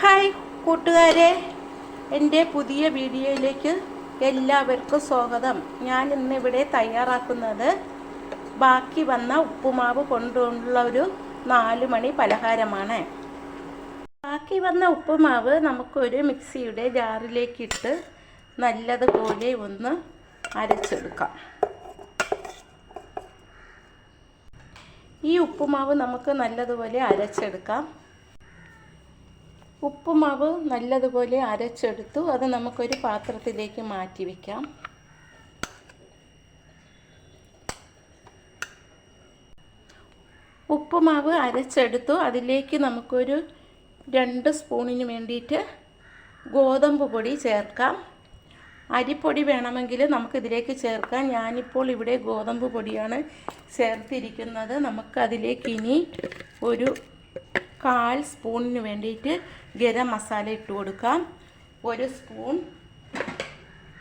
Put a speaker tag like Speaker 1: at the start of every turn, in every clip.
Speaker 1: Hi കൂട്ടുകാരെ. എന്റെ പുതിയ വീഡിയോയിലേക്ക് എല്ലാവർക്കും സ്വാഗതം. ഞാൻ ഇന്നിവിടെ തയ്യാറാക്കുന്നത് ബാക്കി വന്ന ഉപ്പുമാവ് കൊണ്ടുള്ള ഒരു നാല് മണി പലഹാരമാണ്. ബാക്കി വന്ന ഉപ്പുമാവ് നമുക്കൊരു മിക്സിയുടെ ജാറിലേക്ക് ഇട്ട് നല്ലതുപോലെ ഒന്ന് അരച്ചെടുക്കാം. ഈ ഉപ്പുമാവ് നമുക്ക് നല്ലതുപോലെ അരച്ചെടുക്കാം. ഉപ്പുമാവ് നല്ലതുപോലെ അരച്ചെടുത്തു. അത് നമുക്കൊരു പാത്രത്തിലേക്ക് മാറ്റി വയ്ക്കാം ഉപ്പുമാവ് അരച്ചെടുത്തു. അതിലേക്ക് നമുക്കൊരു രണ്ട് സ്പൂണിന് വേണ്ടിയിട്ട് ഗോതമ്പ് പൊടി ചേർക്കാം. അരിപ്പൊടി വേണമെങ്കിൽ നമുക്കിതിലേക്ക് ചേർക്കാം. ഞാനിപ്പോൾ ഇവിടെ ഗോതമ്പ് പൊടിയാണ് ചേർത്തിരിക്കുന്നത്. നമുക്കതിലേക്ക് ഇനി ഒരു കാൽ സ്പൂണിന് വേണ്ടിയിട്ട് ഗരം മസാല ഇട്ട് കൊടുക്കാം. ഒരു സ്പൂൺ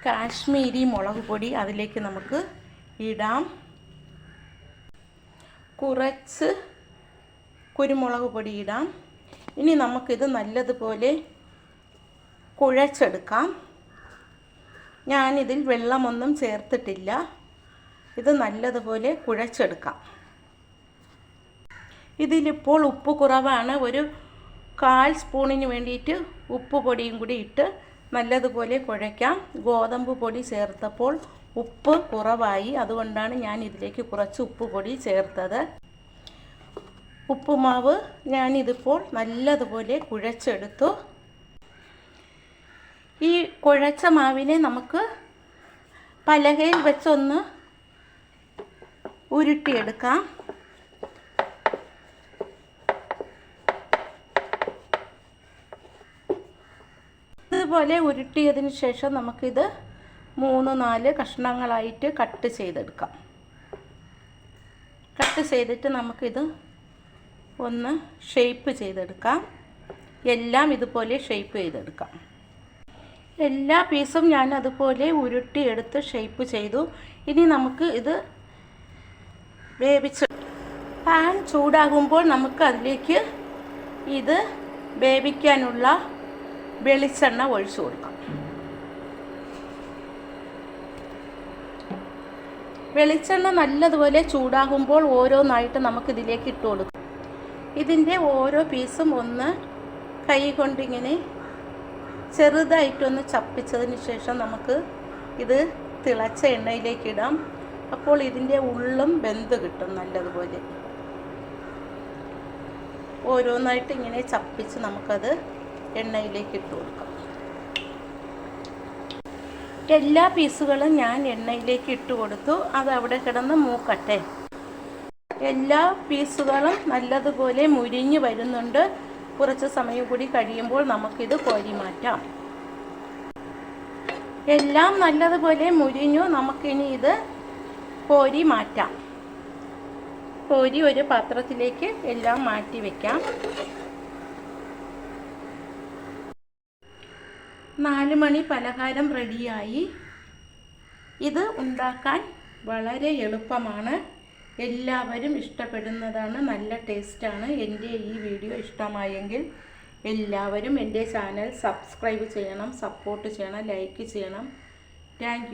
Speaker 1: കാശ്മീരി മുളക് പൊടി അതിലേക്ക് നമുക്ക് ഇടാം. കുറച്ച് കുരുമുളക് പൊടി ഇടാം. ഇനി നമുക്കിത് നല്ലതുപോലെ കുഴച്ചെടുക്കാം. ഞാനിതിൽ വെള്ളമൊന്നും ചേർത്തിട്ടില്ല. ഇത് നല്ലതുപോലെ കുഴച്ചെടുക്കാം. ഇതിലിപ്പോൾ ഉപ്പ് കുറവാണ്. ഒരു കാൽ സ്പൂണിന് വേണ്ടിയിട്ട് ഉപ്പ് പൊടിയും കൂടി ഇട്ട് നല്ലതുപോലെ കുഴയ്ക്കാം. ഗോതമ്പ് പൊടി ചേർത്തപ്പോൾ ഉപ്പ് കുറവായി. അതുകൊണ്ടാണ് ഞാൻ ഇതിലേക്ക് കുറച്ച് ഉപ്പ് പൊടി ചേർത്തത്. ഉപ്പുമാവ് ഞാനിതിപ്പോൾ നല്ലതുപോലെ കുഴച്ചെടുത്തു. ഈ കുഴച്ച മാവിനെ നമുക്ക് പലകയിൽ വെച്ചൊന്ന് ഉരുട്ടിയെടുക്കാം. ഇതുപോലെ ഉരുട്ടിയതിന് ശേഷം നമുക്കിത് മൂന്ന് നാല് കഷ്ണങ്ങളായിട്ട് കട്ട് ചെയ്തെടുക്കാം. കട്ട് ചെയ്തിട്ട് നമുക്കിത് ഒന്ന് ഷേപ്പ് ചെയ്തെടുക്കാം. എല്ലാം ഇതുപോലെ ഷേപ്പ് ചെയ്തെടുക്കാം. എല്ലാ പീസും ഞാൻ അതുപോലെ ഉരുട്ടിയെടുത്ത് ഷേപ്പ് ചെയ്തു. ഇനി നമുക്ക് ഇത് വേവിച്ച് പാൻ ചൂടാകുമ്പോൾ നമുക്ക് അതിലേക്ക് ഇത് വേവിക്കാനുള്ള വെളിച്ചെണ്ണ ഒഴിച്ചു കൊടുക്കാം. വെളിച്ചെണ്ണ നല്ലതുപോലെ ചൂടാകുമ്പോൾ ഓരോന്നായിട്ട് നമുക്ക് ഇതിലേക്ക് ഇട്ട് കൊടുക്കാം. ഇതിന്റെ ഓരോ പീസും ഒന്ന് കൈ കൊണ്ടിങ്ങനെ ചെറുതായിട്ടൊന്ന് ചപ്പിച്ചതിന് ശേഷം നമുക്ക് ഇത് തിളച്ച എണ്ണയിലേക്ക് ഇടാം. അപ്പോൾ ഇതിന്റെ ഉള്ളും ബന്ധ കിട്ടും നല്ലതുപോലെ. ഓരോന്നായിട്ട് ഇങ്ങനെ ചപ്പിച്ച് നമുക്കത് എണ്ണയിലേക്ക് ഇട്ട് കൊടുക്കാം. എല്ലാ പീസുകളും ഞാൻ എണ്ണയിലേക്ക് ഇട്ട് കൊടുത്തു. അത് അവിടെ കിടന്ന് മൂക്കട്ടെ. എല്ലാ പീസുകളും നല്ലതുപോലെ മുരിഞ്ഞ് വരുന്നുണ്ട്. കുറച്ച് സമയം കൂടി കഴിയുമ്പോൾ നമുക്കിത് കോരി മാറ്റാം. എല്ലാം നല്ലതുപോലെ മുരിഞ്ഞു. നമുക്കിനി ഇത് കോരി മാറ്റാം. കോരി ഒരു പാത്രത്തിലേക്ക് എല്ലാം മാറ്റി വെക്കാം. നാല് മണി പലഹാരം റെഡിയായി. ഇത് ഉണ്ടാക്കാൻ വളരെ എളുപ്പമാണ്. എല്ലാവരും ഇഷ്ടപ്പെടുന്നതാണ് നല്ല ടേസ്റ്റാണ്. എന്റെ ഈ വീഡിയോ ഇഷ്ടമായെങ്കിൽ എല്ലാവരും എന്റെ ചാനൽ സബ്സ്ക്രൈബ് ചെയ്യണം സപ്പോർട്ട് ചെയ്യണം ലൈക്ക് ചെയ്യണം. താങ്ക്